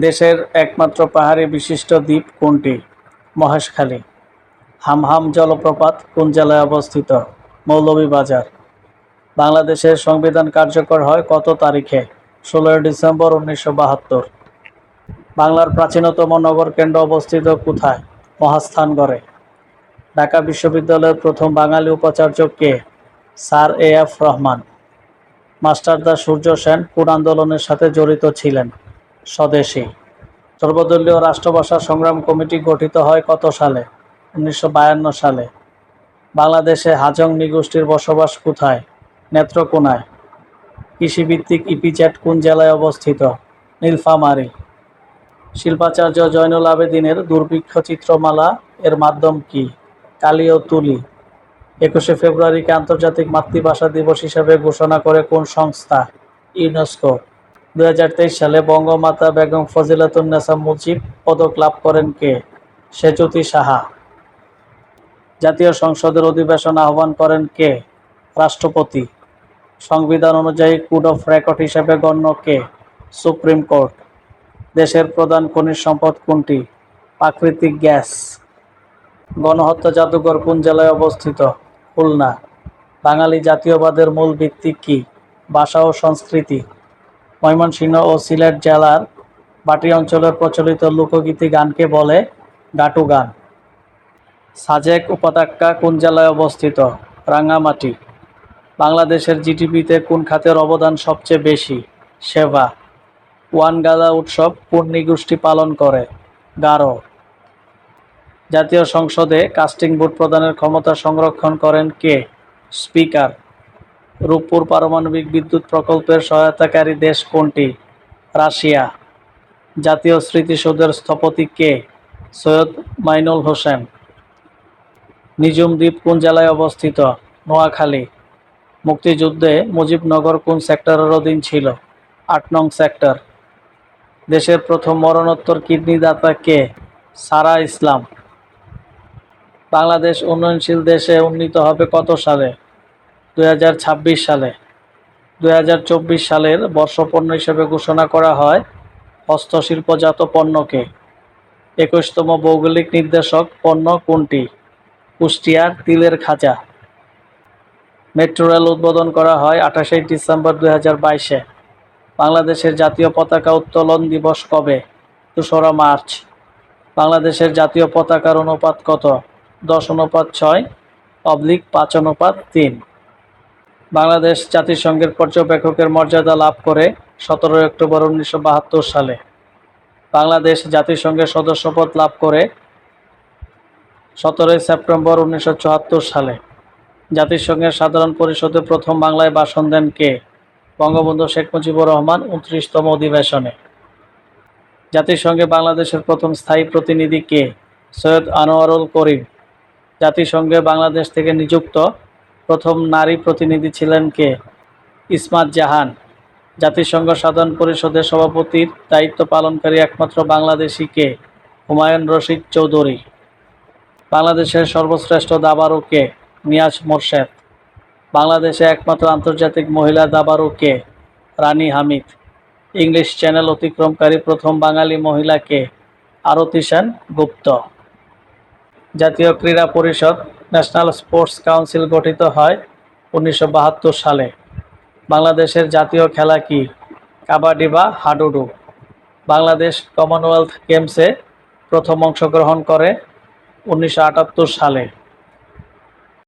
দেশের একমাত্র পাহাড়ি বিশিষ্ট দ্বীপ কোনটি? মহেশখালী। হামহাম জলপ্রপাত কোন জেলায় অবস্থিত? মৌলভীবাজার। বাংলাদেশের সংবিধান কার্যকর হয় কত তারিখে? ষোলোই ডিসেম্বর উনিশশো বাহাত্তর। বাংলার প্রাচীনতম নগর কেন্দ্র অবস্থিত কোথায়? মহাস্থানগড়ে। ঢাকা বিশ্ববিদ্যালয়ের প্রথম বাঙালি উপাচার্য কে? Sir A F Rahman. মাস্টারদা সূর্য সেন কোন আন্দোলনের সাথে জড়িত ছিলেন? স্বদেশী। সর্বদলীয় রাষ্ট্রভাষা সংগ্রাম কমিটি গঠিত হয় কত সালে? উনিশশো বায়ান্ন সালে। বাংলাদেশে হাজং নিগোষ্ঠীর বসবাস কোথায়? নেত্রকোনায়। কৃষিভিত্তিক ইপিচ্যাট কোন জেলায় অবস্থিত? নীলফামারী। শিল্পাচার্য জয়নুল আবেদিনের দুর্ভিক্ষ চিত্রমালা এর মাধ্যম কি? কালি ও তুলি। একুশে ফেব্রুয়ারিকে আন্তর্জাতিক মাতৃভাষা দিবস হিসেবে ঘোষণা করে কোন সংস্থা? ইউনেস্কো। দু হাজার তেইশ সালে বঙ্গমাতা বেগম ফজিলাতুন্নেসা মুজিব পদক লাভ করেন কে? সেচুতি সাহা। জাতীয় সংসদের অধিবেশন আহ্বান করেন কে? রাষ্ট্রপতি। সংবিধান অনুযায়ী কোড অফ রেকর্ড হিসেবে গণ্য কে? Supreme court. দেশের প্রধান খনিজ সম্পদ কোনটি? প্রাকৃতিক গ্যাস। গণহত্যা জাদুঘর কোন জেলায় অবস্থিত? খুলনা। বাঙালি জাতীয়বাদের মূল ভিত্তি কি? ভাষা ও সংস্কৃতি। ময়মনসিংহ ও সিলেট জেলার বাটি অঞ্চলের প্রচলিত লোকগীতি গানকে বলে গাটু গান। সাজেক উপত্যকা কোন জেলায় অবস্থিত? রাঙ্গামাটি। বাংলাদেশের জিডিপিতে কোন খাতের অবদান সবচেয়ে বেশি? সেবা। ওয়ানগালা উৎসব কোন নিগোষ্ঠী পালন করে? গারো। জাতীয় সংসদে কাস্টিং ভোট প্রদানের ক্ষমতা সংরক্ষণ করেন কে? স্পিকার। রূপপুর পারমাণবিক বিদ্যুৎ প্রকল্পের সহায়তাকারী দেশ কোনটি? রাশিয়া। জাতীয় স্মৃতিসৌধের স্থপতি কে? সৈয়দ মাইনুল হোসেন। নিজুম দ্বীপ কোন জেলায় অবস্থিত? নোয়াখালী। মুক্তিযুদ্ধে মুজিবনগর কোন সেক্টরের অধীন ছিল? আট নং সেক্টর। দেশের প্রথম মরণোত্তর কিডনিদাতা কে? সারা ইসলাম। বাংলাদেশ উন্নয়নশীল দেশে উন্নীত হবে কত সালে? দু হাজার ছাব্বিশ সালে। দু হাজার চব্বিশ সালের বর্ষপণ্য হিসেবে ঘোষণা করা হয় হস্তশিল্পজাত পণ্যকে। একুশতম ভৌগোলিক নির্দেশক পণ্য কোনটি? কুষ্টিয়ার তিলের খাঁচা মেট্রো রেল উদ্বোধন করা হয় আঠাশে ডিসেম্বর দুই বাইশে। বাংলাদেশের জাতীয় পতাকা উত্তোলন দিবস কবে? দোসরা মার্চ। বাংলাদেশের জাতীয় পতাকার অনুপাত কত? দশ অনুপাত ছয়, অবলিক পাঁচ অনুপাত তিন। বাংলাদেশ জাতিসংঘের পর্যবেক্ষকের মর্যাদা লাভ করে সতেরোই অক্টোবর উনিশশো বাহাত্তর সালে। বাংলাদেশ জাতিসংঘের সদস্যপদ লাভ করে সতেরোই সেপ্টেম্বর উনিশশো চুয়াত্তর সালে। জাতিসংঘের সাধারণ পরিষদে প্রথম বাংলায় ভাষণ দেন কে? বঙ্গবন্ধু শেখ মুজিবুর রহমান, উনত্রিশতম অধিবেশনে। জাতিসংঘে বাংলাদেশের প্রথম স্থায়ী প্রতিনিধি কে? সৈয়দ আনোয়ারুল করিম। জাতিসংঘে বাংলাদেশ থেকে নিযুক্ত প্রথম নারী প্রতিনিধি ছিলেন কে? ইসমাত জাহান, জাতিসংঘ সাধারণ পরিষদের সভাপতির দায়িত্ব পালনকারী একমাত্র বাংলাদেশি কে? হুমায়ুন রশিদ চৌধুরী। বাংলাদেশের সর্বশ্রেষ্ঠ দাবারু কে? নিয়াজ মোরশেদ। বাংলাদেশে একমাত্র আন্তর্জাতিক মহিলা দাবারু কে? রানী হামিদ। ইংলিশ চ্যানেল অতিক্রমকারী প্রথম বাঙালি মহিলা কে? আরতি সেন গুপ্ত। জাতীয় ক্রীড়া পরিষদ ন্যাশনাল স্পোর্টস কাউন্সিল গঠিত হয় উনিশশো বাহাত্তর সালে। বাংলাদেশের জাতীয় খেলা কি? কাবাডি বা হাডুডু। বাংলাদেশ কমনওয়েলথ গেমসে প্রথম অংশগ্রহণ করে উনিশশো আটাত্তর সালে।